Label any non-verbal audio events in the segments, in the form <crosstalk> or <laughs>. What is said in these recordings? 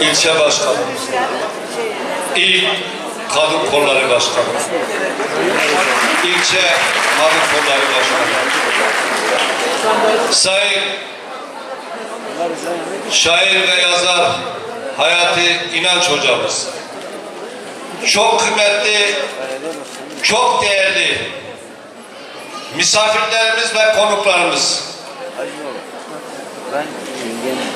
ilçe başkanı, ilk kadın kolları başkanı, ilçe kadın kolları başkanı, Sayın şair ve yazar Hayati İnanç hocamız, çok kıymetli, çok değerli misafirlerimiz ve konuklarımız,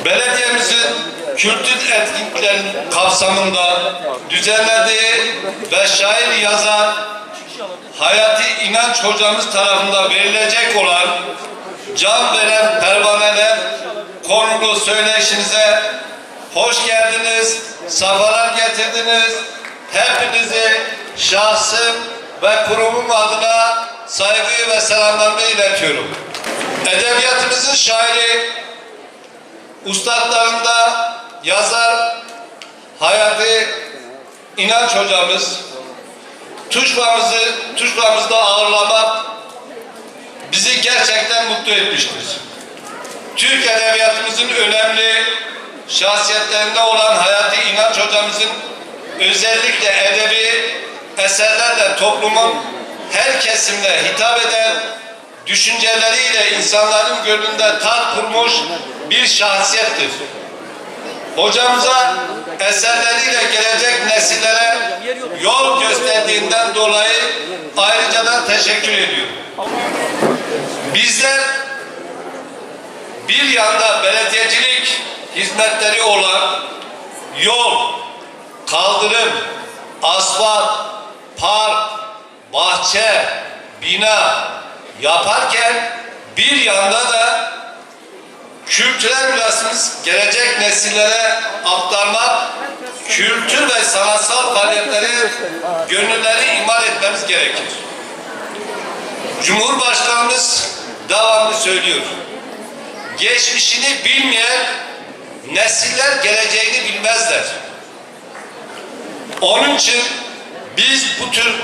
belediyemizin kültür etkinliklerinin kapsamında düzenlediği ve şair yazar Hayati İnanç hocamız tarafından verilecek olan can veren pervaneler konulu söyleşinize hoş geldiniz, safalar getirdiniz. Hepinizi şahsım ve kurumum adına saygıyı ve selamlarımı iletiyorum. Edebiyatımızın şairi, ustadlarında yazar Hayati İnanç hocamız Tuşbamızı, Tuşbamızda ağırlamak bizi gerçekten mutlu etmiştir. Türk Edebiyatımızın önemli şahsiyetlerinde olan Hayati İnanç hocamızın özellikle edebi eserlerle toplumun her kesimine hitap eden düşünceleriyle insanların gönlünde tat kurmuş bir şahsiyettir. Hocamıza eserleriyle gelecek nesillere yol gösterdiğinden dolayı ayrıca da teşekkür ediyorum. Bizler bir yanda belediyecilik hizmetleri olan yol, kaldırım, asfalt, park, bahçe, bina yaparken bir yanda da kültürel mirasımız gelecek nesillere aktarmak, kültür ve sanatsal faaliyetleri gönülleri imal etmemiz gerekir. Cumhurbaşkanımız devamlı söylüyor. Geçmişini bilmeyen nesiller geleceğini bilmezler. Onun için biz bu tür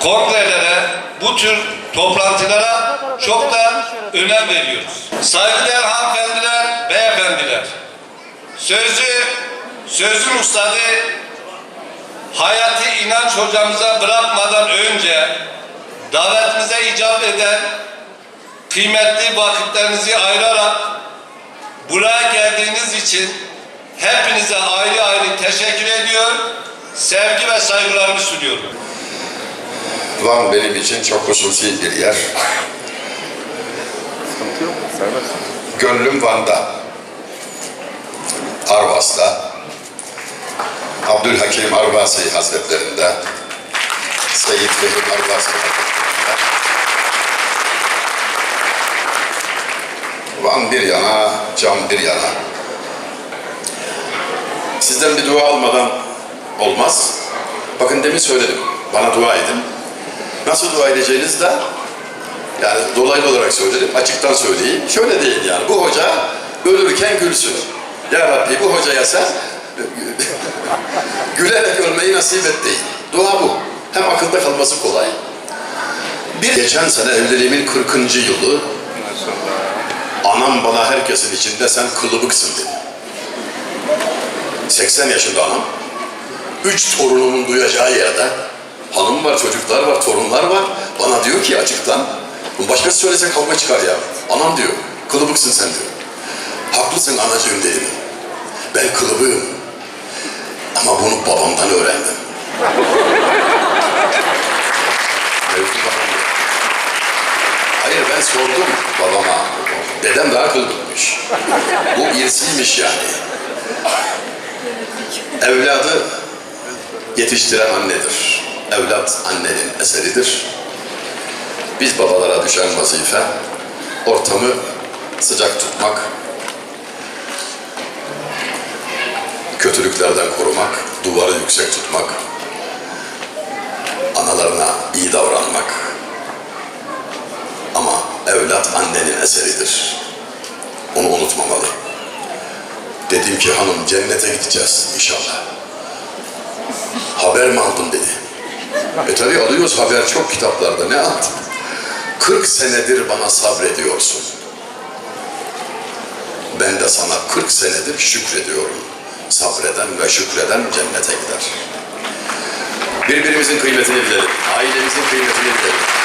kongrelere, bu tür toplantılara çok da önem veriyoruz. Saygıdeğer hanımefendiler, beyefendiler, sözü, sözün ustadı Hayati İnanç hocamıza bırakmadan önce davetimize icap eden kıymetli vakitlerinizi ayırarak buraya geldiğiniz için hepinize ayrı ayrı teşekkür ediyor, sevgi ve saygılarımı sunuyorum. Van benim için çok hususi bir yer. Gönlüm Van'da. Arvas'ta. Abdülhakim Arvasi Hazretlerinde. Seyyid Fehim Arvasi Hazretlerinde. Van bir yana, cam bir yana. Sizden bir dua almadan olmaz. Bakın demin söyledim. Bana dua edin. Nasıl dua edeceğiniz de yani dolaylı olarak söyledim, açıktan söyleyeyim. Şöyle değil yani, bu hoca ölürken gülsün. Ya Rabbi bu hocaya sen <laughs> gülerek ölmeyi nasip et değil. Dua bu. Hem akılda kalması kolay. Bir geçen sene evliliğimin 40. yılı anam bana herkesin içinde sen kılıbıksın dedi. 80 yaşında anam. Üç torunumun duyacağı yerde hanım var, çocuklar var, torunlar var. Bana diyor ki açıktan, bunu başkası söylese kavga çıkar ya. Anam diyor, kılıbıksın sen diyor. Haklısın anacığım dedim. Ben kılıbığım. Ama bunu babamdan öğrendim. Hayır ben sordum babama. Dedem daha kılıbıkmış. Bu irsiymiş yani. Evladı yetiştiren annedir. Evlat annenin eseridir. Biz babalara düşen vazife ortamı sıcak tutmak, kötülüklerden korumak, duvarı yüksek tutmak, analarına iyi davranmak. Ama evlat annenin eseridir. Onu unutmamalı. Dedim ki hanım cennete gideceğiz inşallah. Haber mi aldın dedi. E tabi alıyoruz haber çok kitaplarda ne aldın? 40 senedir bana sabrediyorsun. Ben de sana 40 senedir şükrediyorum. sabreden ve şükreden cennete gider. Birbirimizin kıymetini bilelim. Ailemizin kıymetini bilelim.